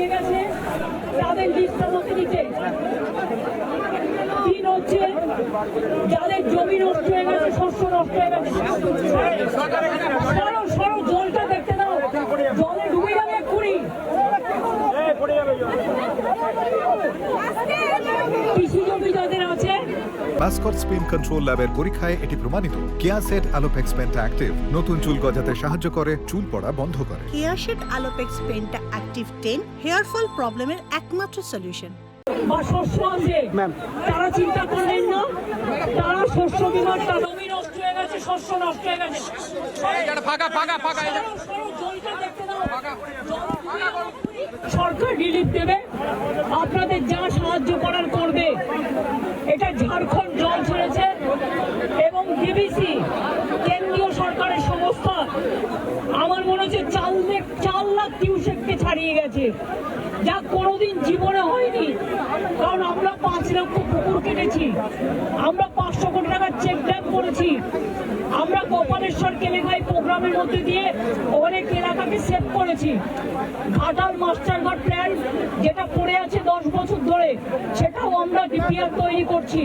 লেগে গেছে। তাদের লিস্ট আমাকে দিতে তিন হচ্ছে, যাদের জমি নষ্ট হয়ে গেছে, শস্য নষ্ট হয়ে গেছে সরো সরো জলটা দেখতে দাও জলে ডুবে যাবে এক্ষুনি কৃষি জমি যাদের আছে মাস্কট স্পিন কন্ট্রোল ল্যাবের পরীক্ষায় এটি প্রমাণিত। কেয়াসেট অ্যালোপেক্স পেন্টা অ্যাক্টিভ নতুন চুল গজাতে সাহায্য করে চুল পড়া বন্ধ করে। হেয়ারশেড আলোপেক্স পেনটা অ্যাক্টিভ টেন হেয়ার ফল প্রবলেমের একমাত্র সলিউশন বা শস্য আছে তারা চিন্তা করলেন না। তারা শস্য বিমার টাকা নষ্ট হয়ে গেছে শস্য নষ্ট হয়ে গেছে। ফাঁকা ফাঁকা ফাঁকা। সরকার রিলিফ দেবে। আপনাদের যা সাহায্য করার করবে এটা ঝাড়খণ্ড জল ছেড়েছে এবং ডিবিসি কেন্দ্রীয় সরকারের সংস্থা আমার মনে হচ্ছে চার লাখ চার লাখ ছাড়িয়ে গেছে। যা কোনোদিন জীবনে হয়নি। কারণ আমরা পাঁচ লক্ষ পুকুর কেটেছি। আমরা পাঁচশো কোটি টাকার চেক ড্যাম করেছি। আমরা গোপালেশ্বর কেলেঙ্গাই প্রোগ্রামের মধ্যে দিয়ে অনেক এলাকাকে সেভ করেছি। ঘাটাল মাস্টারঘাট প্ল্যান যেটা পড়ে আছে দশ বছর ধরে, সেটাও আমরা ডিপিআর তৈরি করছি।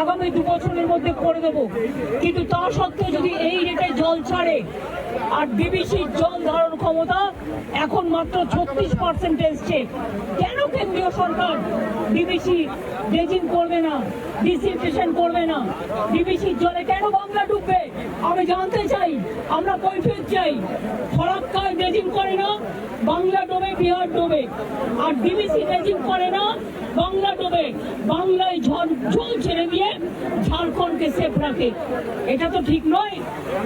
আগামী দু বছরের মধ্যে করে দেব। কিন্তু তা সত্ত্বেও যদি এই রেটে জল ছাড়ে আর ডিবিসির জল ধারণ ক্ষমতা এখন মাত্র ছত্রিশ পার্সেন্ট এসছে। কেন কেন্দ্রীয় সরকার ডিবিসি ড্রেজিং করবে না ডিসিনফেকশন করবে না? ডিবিসির জলে কেন বাংলা ডুববে? আমি জানতে চাই, আমরা কৈফিয়ত চাই। ফরাক্কায় ড্রেজিং করে না, বাংলা ডোবে, বিহার ডোবে। আর ডিবিসি ড্রেজিং করে না, বাংলা ডোবে। বাংলায় ঝড়, জল রাখে এটা তো ঠিক নয়,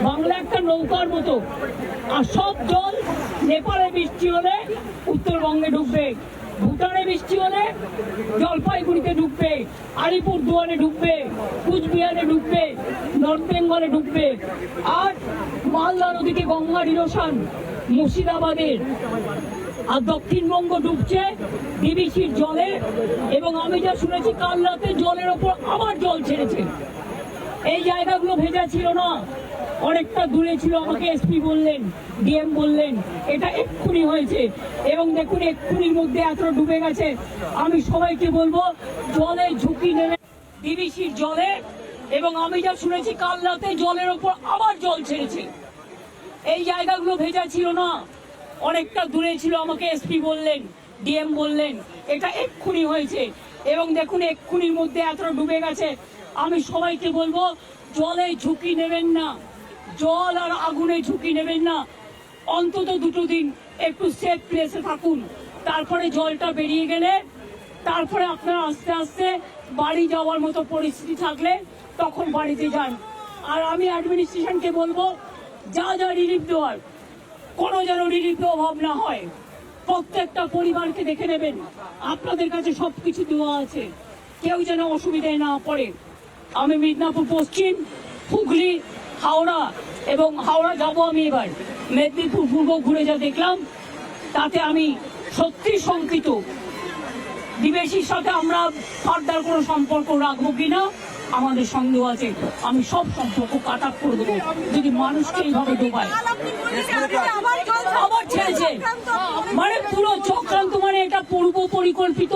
বাংলা একটা নৌকার মতো। আর সব জল নেপালে বৃষ্টি হলে উত্তরবঙ্গে ঢুকবে, ভুটানে বৃষ্টি হলে জলপাইগুড়িতে ঢুকবে, আলিপুর দুয়ারে ঢুকবে, কুচবিহারে ঢুকবে, নর্থ বেঙ্গলে ঢুকবে। আর মালদা নদীতে গঙ্গা ইরোশন মুর্শিদাবাদের। আর দক্ষিণবঙ্গ ডুবছে বিবিসির জলে। এবং আমি যা শুনেছি, কাল রাতে জলের ওপর আবার জল ছেড়েছে। এই জায়গাগুলো ভেজা ছিল না। অনেকটা দূরে ছিল, আমাকে এসপি বললেন, ডিএম বললেন, এটা এক্ষুনি হয়েছে। এবং দেখুন, এক্ষুনির মধ্যে এত ডুবে গেছে। আমি সবাইকে বলব, জলে ঝুঁকি নেবে ডিবিসির জলে, এবং আমি যা শুনেছি, কাল রাতে জলের ওপর আবার জল ছেড়েছে। এই জায়গাগুলো ভেজা ছিল না। অনেকটা দূরে ছিল, আমাকে এসপি বললেন, ডিএম বললেন, এটা এক্ষুনি হয়েছে। এবং দেখুন, এক্ষুনির মধ্যে এত ডুবে গেছে। আমি সবাইকে বলব, জলে ঝুঁকি নেবেন না। জল আর আগুনে ঝুঁকি নেবেন না। অন্তত দুটো দিন একটু সেফ প্লেসে থাকুন। তারপরে জলটা বেরিয়ে গেলে, তারপরে আপনারা আস্তে আস্তে বাড়ি যাওয়ার মতো পরিস্থিতি থাকলে তখন বাড়িতে যান। আর আমি অ্যাডমিনিস্ট্রেশনকে বলব, যা যা রিলিফ দেওয়ার, কোনো যেন রিলিফ অভাব না হয়। প্রত্যেকটা পরিবারকে দেখে নেবেন। আপনাদের কাছে সব কিছু দেওয়া আছে। কেউ যেন অসুবিধায় না পড়ে। আমি মিদনাপুর পশ্চিম, হুগলি, হাওড়া এবং হাওড়া যাব আমি এবার। মেদিনীপুর পূর্ব ঘুরে যা দেখলাম, তাতে আমি সত্যি শঙ্কিত। বিদেশির সাথে আমরা ফার্দার কোনো সম্পর্ক রাখব কিনা আমাদের সন্দেহ আছে। আমি সব সম্পর্ক কাট আপ করে দেবো। যদি মানুষকে এইভাবে ডোবায়। ছেড়েছে মানে পুরো চক্রান্ত মানে এটা পূর্ব পরিকল্পিত।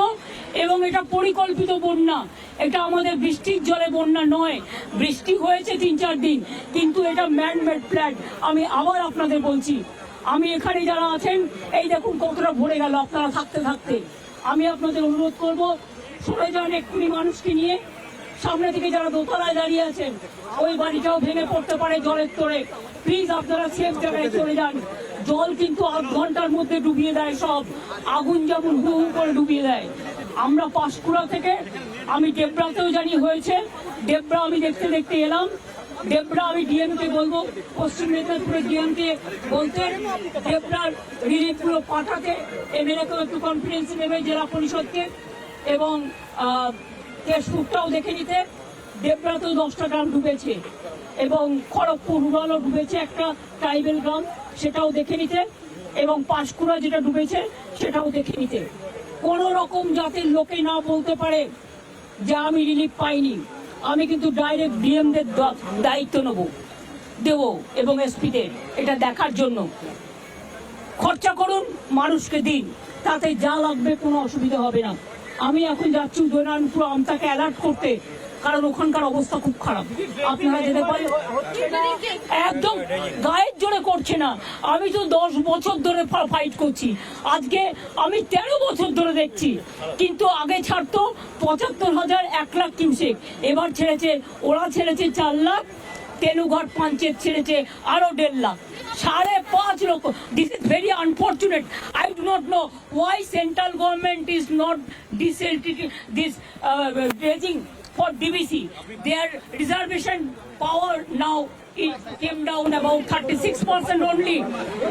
এবং এটা পরিকল্পিত বন্যা। এটা আমাদের বৃষ্টির জলে বন্যা নয়। বৃষ্টি হয়েছে তিন চার দিন, কিন্তু এটা ম্যান মেড প্ল্যান আমি আবার আপনাদের বলছি, আমি এখানে যারা আছেন, এই দেখুন কতটা ভরে গেল আপনারা থাকতে থাকতে। আমি আপনাদের অনুরোধ করব, সরে যান এক্ষুনি মানুষকে নিয়ে। সামনে থেকে যারা দোতলায় দাঁড়িয়ে আছেন, ওই বাড়িটাও ভেঙে পড়তে পারে জলের তোরে প্লিজ আপনারা সেফ জায়গায় চলে যান। জল কিন্তু আধ ঘণ্টার মধ্যে ডুবিয়ে দেয় সব। আগুন যেমন হু হু করে ডুবিয়ে দেয়। আমরা পাঁশকুড়া থেকে আমি ডেবরাতেও জানি হয়েছে। ডেবরা আমি দেখতে দেখতে এলাম। ডেবরা আমি ডিএম কে বলব পশ্চিম মেদিনীপুরের ডিএম কে বলতে ডেবরার রিলিফগুলো পাঠাতে এমএলএ কেও একটু কনফিডেন্স নেবে জেলা পরিষদকে এবং আহ, কেশপুরটাও দেখে নিতে। দেবরাতেও দশটা গ্রাম ডুবেছে এবং খড়গপুর রুরালও ডুবেছে একটা ট্রাইবেল গ্রাম সেটাও দেখে নিতে এবং পাঁশকুড়া যেটা ডুবেছে সেটাও দেখে নিতে। কোনো রকম যাতে লোকে না বলতে পারে যে আমি রিলিফ পাইনি। আমি কিন্তু ডাইরেক্ট ডিএমদের দায়িত্ব নেব, দেব এবং এসপিদের এটা দেখার জন্য। খরচা করুন, মানুষকে দিন। তাতে যা লাগবে কোনো অসুবিধা হবে না। আমি এখন যাচ্ছি উদয়নারায়ণপুর আমতাকে অ্যালার্ট করতে। কারণ ওখানকার অবস্থা খুব খারাপ। আপনারা যেতে পারেন। একদম গায়ের জোরে করছে না। আমি তো দশ বছর ধরে ফাইট করছি। আজকে আমি তেরো বছর ধরে দেখছি। কিন্তু আগে ছাড়তো পঁচাত্তর হাজার এক লাখ কিউসেক এবার ছেড়েছে, ওরা ছেড়েছে চার লাখ তেনুঘাট পাঞ্চেত ছেড়েছে আরও দেড় লাখ। সাড়ে পাঁচ লক্ষ। This is very unfortunate I do not know why central government is not this raising for DBC. Their reservation power now it came down about 36% only.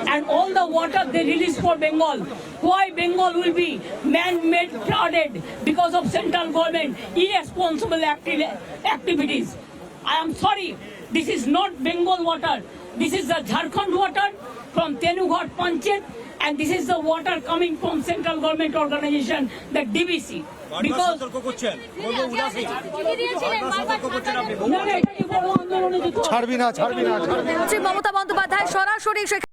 And all the water they release for Bengal. Why Bengal will be man-made flooded because of central government irresponsible acti- activities. I am sorry, this is not Bengal water. This is the Jharkhand water from Tenughat Panchet and this is the water coming from central government organization, the DBC. ছাড়বি না ছাড়বি না ছাড়বি না। মমতা বন্দ্যোপাধ্যায় সরাসরি সেখানে